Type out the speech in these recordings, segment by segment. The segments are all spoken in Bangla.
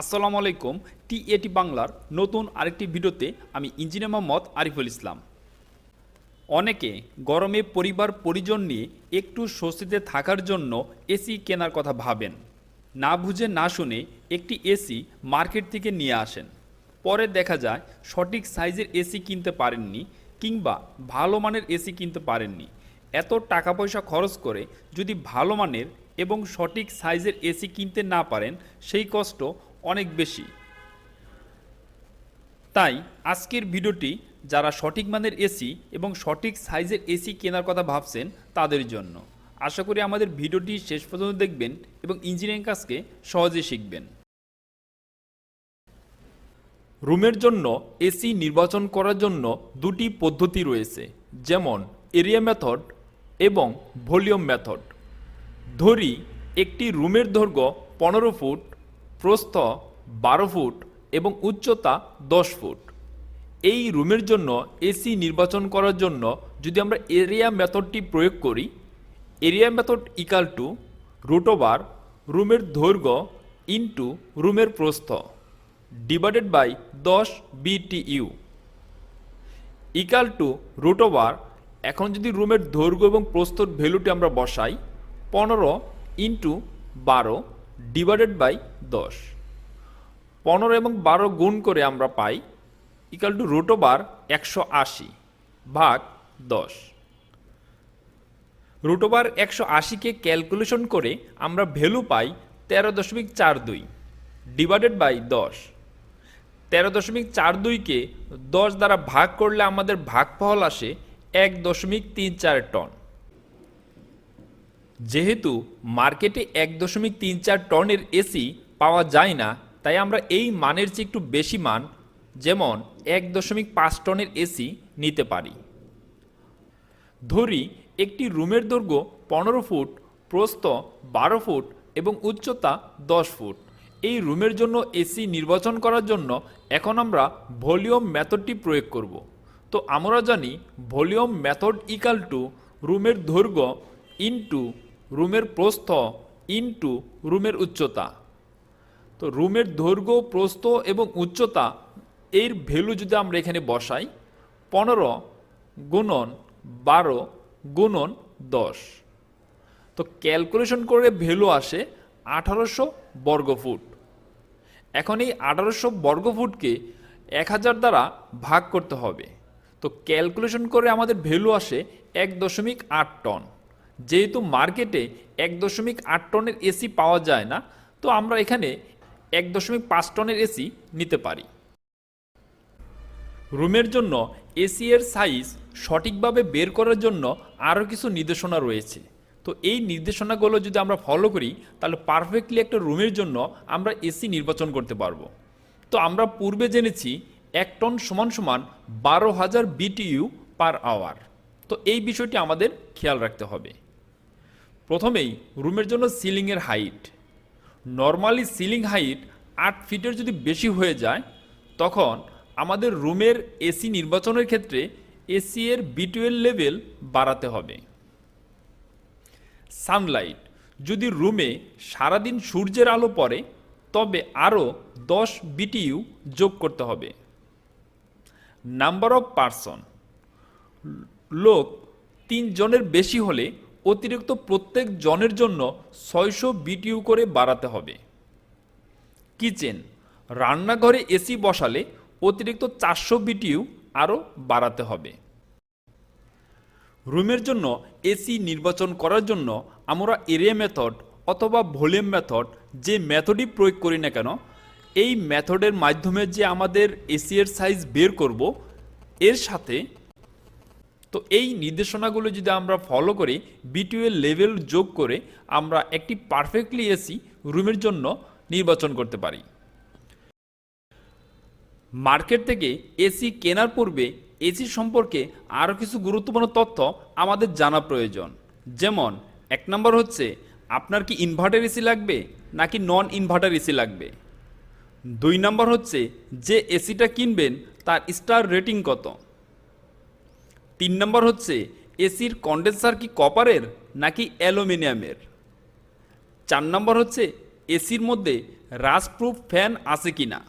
আসসালামু আলাইকুম, টি এটি বাংলার নতুন আরেকটি ভিডিওতে আমি ইঞ্জিনিয়ার মোহাম্মদ আরিফুল ইসলাম। অনেকে গরমে পরিবার পরিজন নিয়ে একটু স্বস্তিতে থাকার জন্য এসি কেনার কথা ভাবেন। না বুঝে না শুনে একটি এসি মার্কেট থেকে নিয়ে আসেন। পরে দেখা যায় সঠিক সাইজের এসি কিনতে পারেননি কিংবা ভালো মানের এসি কিনতে পারেননি। এত টাকা পয়সা খরচ করে যদি ভালো মানের এবং সঠিক সাইজের এসি কিনতে না পারেন, সেই কষ্ট অনেক বেশি। তাই আজকের ভিডিওটি যারা সঠিক মানের এসি এবং সঠিক সাইজের এসি কেনার কথা ভাবছেন, তাদের জন্য। আশা করি আমাদের ভিডিওটি শেষ পর্যন্ত দেখবেন এবং ইঞ্জিনিয়ারিং কাজকে সহজে শিখবেন। রুমের জন্য এসি নির্বাচন করার জন্য দুটি পদ্ধতি রয়েছে, যেমন এরিয়া মেথড এবং ভলিউম মেথড। ধরি একটি রুমের দৈর্ঘ্য পনেরো ফুট, প্রস্থ বারো ফুট এবং উচ্চতা দশ ফুট। এই রুমের জন্য এসি নির্বাচন করার জন্য যদি আমরা এরিয়া মেথডটি প্রয়োগ করি, area method equal to root রুমের দৈর্ঘ্য ইন্টু রুমের প্রস্থ ডিভাইডেড বাই দশ বিটিইউ ইকাল টু রুট এখন যদি রুমের দৈর্ঘ্য এবং প্রস্তর ভ্যালুটি আমরা বসাই পনেরো ইন্টু বারো ডিভাইডেড বাই দশ। পনেরো এবং বারো গুণ করে আমরা পাই ইকাল টু রুট ওভার একশো আশি ভাগ দশ। রুট ওভার একশো আশিকে ক্যালকুলেশন করে আমরা ভ্যালু পাই তেরো দশমিক চার দুই ডিভাইডেড বাই দশ। তেরো দশমিক চার দুইকে দশ দ্বারা ভাগ করলে আমাদের ভাগফল আসে এক দশমিক তিন চার টন। যেহেতু মার্কেটে এক দশমিক তিন চার টনের এসি পাওয়া যায় না, তাই আমরা এই মানের চেয়ে একটু বেশি মান, যেমন এক দশমিক পাঁচ টনের এসি নিতে পারি। ধরি একটি রুমের দৈর্ঘ্য পনেরো ফুট, প্রস্থ বারো ফুট এবং উচ্চতা দশ ফুট। এই রুমের জন্য এসি নির্বাচন করার জন্য এখন আমরা ভলিউম মেথডটি প্রয়োগ করব। তো আমরা জানি ভলিউম মেথড ইকাল টু রুমের দৈর্ঘ্য ইনটু রুমের প্রস্থ ইন্টু রুমের উচ্চতা। তো রুমের দৈর্ঘ্য, প্রস্থ এবং উচ্চতা, এর ভ্যালু যদি আমরা এখানে বসাই, পনেরো গুণন বারো গুণন দশ। তো ক্যালকুলেশন করে ভ্যালু আসে আঠারোশো বর্গফুট। এখন এই আঠারোশো বর্গফুটকে এক হাজার দ্বারা ভাগ করতে হবে। তো ক্যালকুলেশন করে আমাদের ভ্যালু আসে এক দশমিক আট টন। যেহেতু মার্কেটে এক দশমিক আট টনের এসি পাওয়া যায় না, তো আমরা এখানে এক দশমিক পাঁচ টনের এসি নিতে পারি। রুমের জন্য এসি এর সাইজ সঠিকভাবে বের করার জন্য আরও কিছু নির্দেশনা রয়েছে। তো এই নির্দেশনাগুলো যদি আমরা ফলো করি, তাহলে পারফেক্টলি একটা রুমের জন্য আমরা এসি নির্বাচন করতে পারব। তো আমরা পূর্বে জেনেছি এক টন সমান সমান বারো হাজার বিটিইউ পার আওয়ার। তো এই বিষয়টি আমাদের খেয়াল রাখতে হবে। প্রথমেই রুমের জন্য সিলিংয়ের হাইট। নর্মালি সিলিং হাইট আট ফিটের যদি বেশি হয়ে যায়, তখন আমাদের রুমের এসি নির্বাচনের ক্ষেত্রে এসি এর বিটুয়েল লেভেল বাড়াতে হবে। সানলাইট, যদি রুমে সারাদিন সূর্যের আলো পড়ে, তবে আরও দশ বিটিইউ যোগ করতে হবে। নাম্বার অফ পারসন, লোক তিন জনের বেশি হলে অতিরিক্ত প্রত্যেক জনের জন্য ছয়শো বিটিউ করে বাড়াতে হবে। কিচেন, রান্নাঘরে এসি বসালে অতিরিক্ত চারশো বিটিইউ আরও বাড়াতে হবে। রুমের জন্য এসি নির্বাচন করার জন্য আমরা এরিয়া মেথড অথবা ভলিউম মেথড যে মেথডই প্রয়োগ করি না কেন, এই মেথডের মাধ্যমে যে আমাদের এসি এর সাইজ বের করব, এর সাথে তো এই নির্দেশনাগুলো যদি আমরা ফলো করি বিটুয়েল লেভেল যোগ করে আমরা একটি পারফেক্টলি এসি রুমের জন্য নির্বাচন করতে পারি। মার্কেট থেকে এসি কেনার পূর্বে এসি সম্পর্কে আরও কিছু গুরুত্বপূর্ণ তথ্য আমাদের জানা প্রয়োজন। যেমন, এক নম্বর হচ্ছে, আপনার কি ইনভার্টার এসি লাগবে নাকি নন ইনভার্টার এসি লাগবে? দুই নম্বর হচ্ছে, যে এসিটা কিনবেন তার স্টার রেটিং কত? তিন নম্বর হচ্ছে, এসির কন্ডেন্সার কি কপারের নাকি অ্যালুমিনিয়ামের? চার নম্বর হচ্ছে, এসির মধ্যে রাজপ্রুফ ফ্যান আছে কি না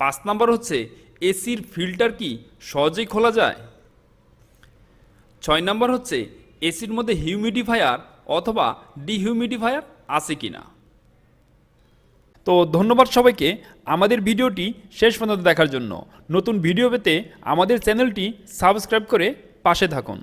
পাঁচ নম্বর হচ্ছে, এসির ফিল্টার কি সহজেই খোলা যায়? ছয় নম্বর হচ্ছে, এসির মধ্যে হিউমিডিফায়ার অথবা ডিহিউমিডিফায়ার আছে কি না তো ধন্যবাদ সবাইকে। আমাদের ভিডিওটি শেষ পর্যন্ত দেখার জন্য নতুন ভিডিও পেতে আমাদের চ্যানেলটি সাবস্ক্রাইব করে পাশে থাকুন।